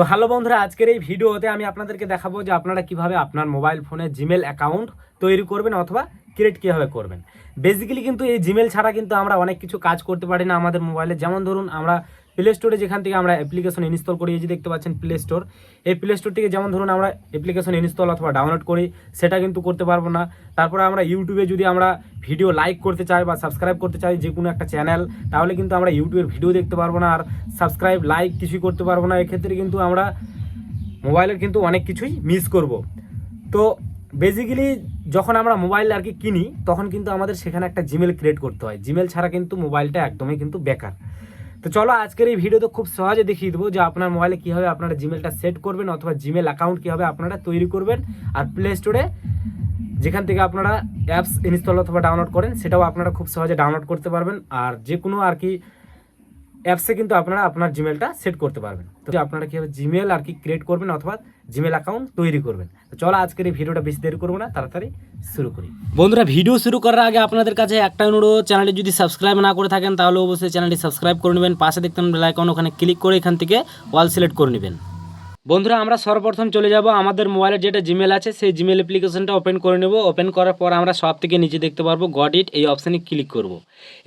তো হ্যালো বন্ধুরা, আজকের এই ভিডিওতে আমি আপনাদেরকে দেখাবো যে আপনারা কীভাবে আপনার মোবাইল ফোনে জিমেল অ্যাকাউন্ট তৈরি করবেন অথবা ক্রিয়েট কীভাবে করবেন। বেসিক্যালি কিন্তু এই জিমেল ছাড়া কিন্তু আমরা অনেক কিছু কাজ করতে পারি না আমাদের মোবাইলে। যেমন ধরুন, আমরা প্লে স্টোরে যেখান থেকে আমরা অ্যাপ্লিকেশন ইনস্টল করি, এই যে দেখতে পাচ্ছেন প্লে স্টোর এই প্লে স্টোর থেকে যেমন ধরুন আমরা অ্যাপ্লিকেশন ইনস্টল অথবা ডাউনলোড করি, সেটা কিন্তু করতে পারব না। তারপরে আমরা ইউটিউবে যদি আমরা ভিডিও লাইক করতে চাই বা সাবস্ক্রাইব করতে চাই যে কোনো একটা চ্যানেল তাহলে কিন্তু আমরা ইউটিউবের ভিডিও দেখতে পারব না। আর সাবস্ক্রাইব লাইক কিছুই করতে পারব না। এক্ষেত্রে কিন্তু আমরা মোবাইলের কিন্তু অনেক কিছুই মিস করব। তো বেসিক্যালি যখন আমরা মোবাইল আর কি কিনি, তখন কিন্তু আমাদের সেখানে একটা জিমেল ক্রিয়েট করতে হয়। জিমেল ছাড়া কিন্তু মোবাইলটা একদমই কিন্তু বেকার। তো চলো আজকের এই ভিডিও তো খুব সহজে দেখিয়ে দেবো যে আপনার মোবাইলে কীভাবে আপনারা জিমেলটা সেট করবেন অথবা জিমেল অ্যাকাউন্ট কীভাবে আপনারা তৈরি করবেন আর প্লে স্টোরে যেখান থেকে আপনারা অ্যাপস ইনস্টল অথবা ডাউনলোড করেন, সেটাও আপনারা খুব সহজে ডাউনলোড করতে পারবেন। আর যে কোনো আর কি অ্যাপসে কিন্তু আপনারা আপনার জিমেলটা সেট করতে পারবেন। তো আপনারা কীভাবে জিমেল আর কি ক্রিয়েট করবেন অথবা জিমেল অ্যাকাউন্ট তৈরি করবেন। তো চলো আজকের এই ভিডিওটা বেশি দেরি করব না, তাড়াতাড়ি শুরু করি। বন্ধুরা ভিডিও শুরু করার আগে আপনাদের কাছে একটা অনুরোধ চ্যানেলটি যদি সাবস্ক্রাইব না করে থাকেন, তাহলে অবশ্যই চ্যানেলটি সাবস্ক্রাইব করে নেবেন। পাশে দেখতে বেল আইকন ওখানে ক্লিক করে এখান থেকে ওয়াল সিলেক্ট করে নেবেন। বন্ধুরা, আমরা সর্বপ্রথম চলে যাব আমাদের মোবাইলে যেটা জিমেল আছে, সেই জিমেল অ্যাপ্লিকেশনটা ওপেন করে নেব। ওপেন করার পর আমরা সব থেকে নিচে দেখতে পারব গড ইট এই অপশানে ক্লিক করব।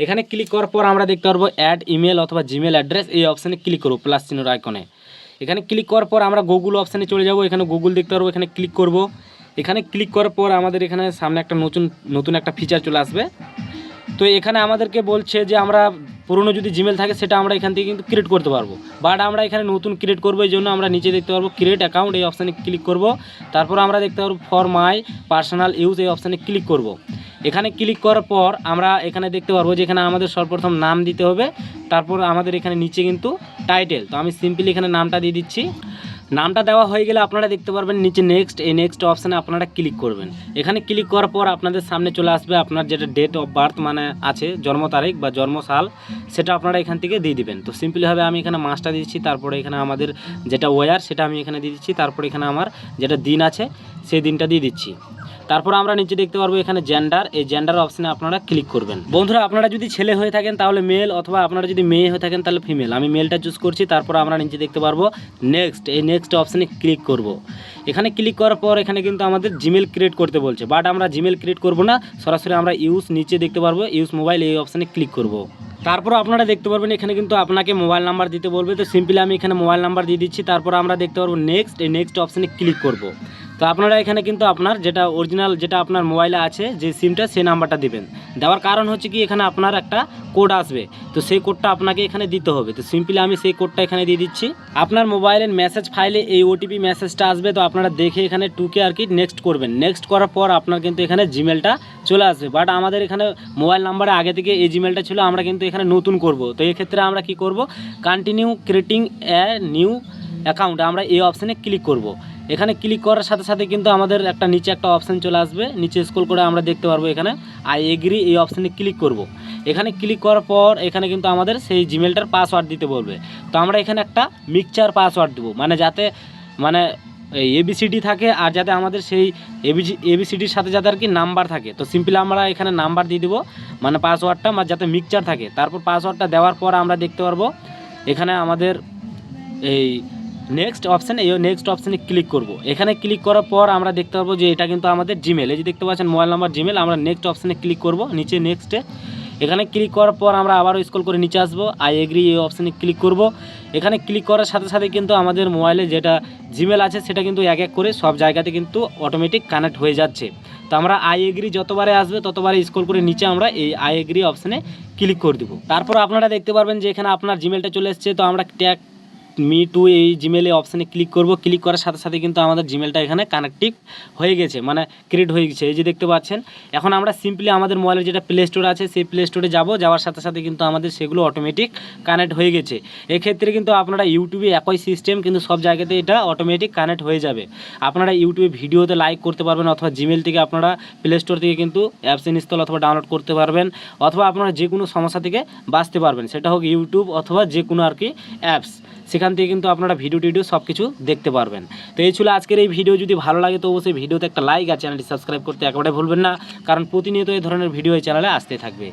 এখানে ক্লিক করার পর আমরা দেখতে পারব অ্যাড ইমেল অথবা জিমেল অ্যাড্রেস এই অপশানে ক্লিক করব প্লাস চিহ্নর আইকনে এখানে ক্লিক করার পর আমরা গুগল অপশানে চলে যাব, এখানে গুগল দেখতে পারব, এখানে ক্লিক করব। এখানে ক্লিক করার পর আমাদের এখানে সামনে একটা নতুন নতুন একটা ফিচার চলে আসবে। তো এখানে আমাদেরকে বলছে যে আমরা পুরনো যদি জিমেল থাকে, সেটা আমরা এখান থেকে কিন্তু ক্রিয়েট করতে পারব। বাট আমরা এখানে নতুন ক্রিয়েট করব, এই জন্য আমরা নিচে দেখতে পারব ক্রিয়েট অ্যাকাউন্ট এই অপশানে ক্লিক করব। তারপর আমরা দেখতে পারব ফর মাই পার্সোনাল ইউজ এই অপশানে ক্লিক করব। এখানে ক্লিক করার পর আমরা এখানে দেখতে পারব যে এখানে আমাদের সর্বপ্রথম নাম দিতে হবে। তারপর আমাদের এখানে নিচে কিন্তু টাইটেল তো আমি সিম্পলি এখানে নামটা দিয়ে দিচ্ছি। নামটা দেওয়া হয়ে গেলে আপনারা দেখতে পারবেন নিচে নেক্সট এই নেক্সট অপশানে আপনারা ক্লিক করবেন। এখানে ক্লিক করার পর আপনাদের সামনে চলে আসবে আপনার যেটা ডেট অফ বার্থ মানে আছে, জন্ম তারিখ বা জন্মসাল সেটা আপনারা এখান থেকে দিয়ে দিবেন। তো সিম্পলিভাবে আমি এখানে মাসটা দিচ্ছি, তারপরে এখানে আমাদের যেটা ওয়ার সেটা আমি এখানে দিয়ে দিচ্ছি, তারপরে এখানে আমার যেটা দিন আছে, সেই দিনটা দিয়ে দিচ্ছি। তারপর আমরা নিচে দেখতে পারব এখানে জেন্ডার এই জেন্ডার অপশানে আপনারা ক্লিক করবেন। বন্ধুরা, আপনারা যদি ছেলে হয়ে থাকেন তাহলে মেল অথবা আপনারা যদি মেয়ে হয়ে থাকেন তাহলে ফিমেল আমি মেলটা চুজ করছি, তারপর আমরা নিচে দেখতে পারব নেক্সট এই নেক্সট অপশানে ক্লিক করব। এখানে ক্লিক করার পর এখানে কিন্তু আমাদের জিমেল ক্রিয়েট করতে বলছে। বাট আমরা জিমেল ক্রিয়েট করব না, সরাসরি আমরা ইউজ নিচে দেখতে পারব ইউজ মোবাইল এই অপশানে ক্লিক করব। তারপর আপনারা দেখতে পারবেন এখানে কিন্তু আপনাকে মোবাইল নাম্বার দিতে বলবে। তো সিম্পলি আমি এখানে মোবাইল নাম্বার দিয়ে দিচ্ছি, তারপর আমরা দেখতে পারব নেক্সট এই নেক্সট অপশানে ক্লিক করব। তো আপনারা এখানে কিন্তু আপনার যেটা অরিজিনাল যেটা আপনার মোবাইলে আছে, যে সিমটা সেই নাম্বারটা দিবেন। দেওয়ার কারণ হচ্ছে কি, এখানে আপনার একটা কোড আসবে। তো সেই কোডটা আপনাকে এখানে দিতে হবে। তো সিম্পলি আমি সেই কোডটা এখানে দিয়ে দিচ্ছি। আপনার মোবাইলের মেসেজ ফাইলে এই ওটিপি মেসেজটা আসবে। তো আপনারা দেখে এখানে টুকে আর কি নেক্সট করবেন। নেক্সট করার পর আপনার কিন্তু এখানে জিমেলটা চলে আসবে। বাট আমাদের এখানে মোবাইল নাম্বারে আগে থেকে এই জিমেলটা ছিল, আমরা কিন্তু এখানে নতুন করব। তো এক্ষেত্রে আমরা কি করব? Continue creating a new account আমরা এই অপশানে ক্লিক করব। এখানে ক্লিক করার সাথে সাথে কিন্তু আমাদের একটা নিচে একটা অপশান চলে আসবে। নিচে স্ক্রল করে আমরা দেখতে পারব এখানে আই এগ্রি এই অপশানে ক্লিক করব। এখানে ক্লিক করার পর এখানে কিন্তু আমাদের সেই জিমেলটার পাসওয়ার্ড দিতে বলবে। তো আমরা এখানে একটা মিক্সচার পাসওয়ার্ড দেবো মানে যাতে মানে এবিসিডি থাকে আর যাতে আমাদের সেই এবিসি এবিসিডির সাথে যাতে আর কি নাম্বার থাকে। তো সিম্পলি আমরা এখানে নাম্বার দিয়ে দেবো মানে পাসওয়ার্ডটা মানে যাতে মিক্সচার থাকে। তারপর পাসওয়ার্ডটা দেওয়ার পর আমরা দেখতে পারব, এখানে আমাদের এই নেক্সট অপশানে এই নেক্সট অপশানে ক্লিক করব। এখানে ক্লিক করার পর আমরা দেখতে পারব যে এটা কিন্তু আমাদের জিমেল এই যে দেখতে পাচ্ছেন মোবাইল নাম্বার জিমেল আমরা নেক্সট অপশানে ক্লিক করব, নিচে নেক্সটে এখানে ক্লিক করার পর আমরা আবারও স্ক্রল করে নিচে আসব। আই এগ্রি এই অপশানে ক্লিক করব। এখানে ক্লিক করার সাথে সাথে কিন্তু আমাদের মোবাইলে যেটা জিমেল আছে, সেটা কিন্তু এক এক করে সব জায়গাতে কিন্তু অটোমেটিক কানেক্ট হয়ে যাচ্ছে। তো আমরা আই এগ্রি যতবারে আসবে, ততবারে স্ক্রল করে নিচে আমরা এই আই এগ্রি অপশানে ক্লিক করে দেবো। তারপর আপনারা দেখতে পারবেন যে এখানে আপনার জিমেলটা চলে এসছে। তো আমরা ট্যাগ মি টু এই জিমেলে অপশানে ক্লিক করব। ক্লিক করার সাথে সাথে কিন্তু আমাদের জিমেলটা এখানে কানেক্টিভ হয়ে গেছে মানে ক্রিয়েট হয়ে গেছে। এই যে দেখতে পাচ্ছেন, এখন আমরা সিম্পলি আমাদের মোবাইলের যেটা প্লে স্টোর আছে, সেই প্লে স্টোরে যাব। যাওয়ার সাথে সাথে কিন্তু আমাদের সেগুলো অটোমেটিক কানেক্ট হয়ে গেছে। এক্ষেত্রে কিন্তু আপনারা ইউটিউবে একই সিস্টেম কিন্তু সব জায়গাতে এটা অটোমেটিক কানেক্ট হয়ে যাবে। আপনারা ইউটিউবে ভিডিওতে লাইক করতে পারবেন অথবা জিমেল থেকে আপনারা প্লে স্টোর থেকে কিন্তু অ্যাপস ইনস্টল অথবা ডাউনলোড করতে পারবেন, অথবা আপনারা যে কোনো সমস্যা থেকে বাঁচতে পারবেন। সেটা হোক ইউটিউব অথবা যে কোনো আর কি অ্যাপস সেখান থেকে কিন্তু আপনারা ভিডিও টিডিও সব কিছু দেখতে পারবেন। তো এই ছিল আজকের এই ভিডিও যদি ভালো লাগে তো অবশ্যই ভিডিওতে একটা লাইক আর চ্যানেলটি সাবস্ক্রাইব করতে একেবারে ভুলবেন না, কারণ প্রতিনিয়ত এই ধরনের ভিডিও এই চ্যানেলে আসতে থাকবে।